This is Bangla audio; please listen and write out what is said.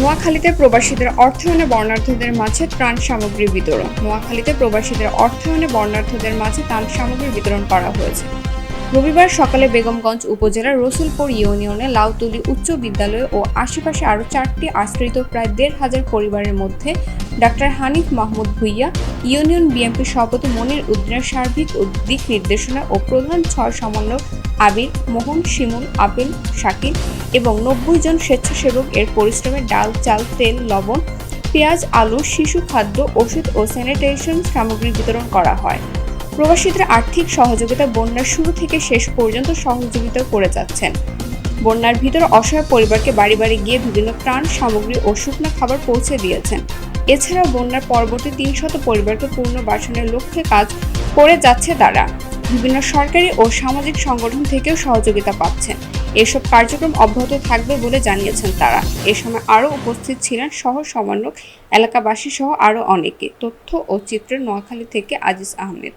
নোয়াখালীতে প্রবাসীদের অর্থায়নে বর্ণার্থীদের মাঝে ত্রাণ সামগ্রী বিতরণ। নোয়াখালীতে প্রবাসীদের অর্থায়নে বর্ণার্থীদের মাঝে ত্রাণ সামগ্রী বিতরণ করা হয়েছে। রবিবার সকালে বেগমগঞ্জ উপজেলার রসুলপুর ইউনিয়নে লাউতলি উচ্চ বিদ্যালয় ও আশেপাশে আরও চারটি আশ্রিত প্রায় দেড় হাজার পরিবারের মধ্যে doctor Hanif Mahmud Bhuiya, union BNP সভাপতি মনির উদ্দিনের সার্বিক ও দিক নির্দেশনা ও প্রধান ছয় সমন্বয়ক আবির, মোহন, শিমুল, আপেল, শাকিল এবং নব্বই জন স্বেচ্ছাসেবক এর পরিশ্রমে ডাল, চাল, তেল, লবণ, পেঁয়াজ, আলু, শিশু খাদ্য, ওষুধ ও স্যানিটেশন সামগ্রী বিতরণ করা হয়। প্রবাসীদের আর্থিক সহযোগিতা বন্যার শুরু থেকে শেষ পর্যন্ত সহযোগিতা করে যাচ্ছেন। বন্যার ভিতর অসহায় পরিবারকে বাড়ি বাড়ি গিয়ে বিভিন্ন ত্রাণ, সামগ্রী ও শুকনো খাবার পৌঁছে দিয়েছেন। এছাড়াও বন্যার পরবর্তী তিনশত পরিবারকে পুনর্বাসনের লক্ষ্যে কাজ করে যাচ্ছে তারা। বিভিন্ন সরকারি ও সামাজিক সংগঠন থেকেও সহযোগিতা পাচ্ছেন। এসব কার্যক্রম অব্যাহত থাকবে বলে জানিয়েছেন তারা। এ সময় আরও উপস্থিত ছিলেন সহ সমন্বয়ক, এলাকাবাসী সহ আরও অনেকে। তথ্য ও চিত্র নোয়াখালী থেকে আজিজ আহমেদ।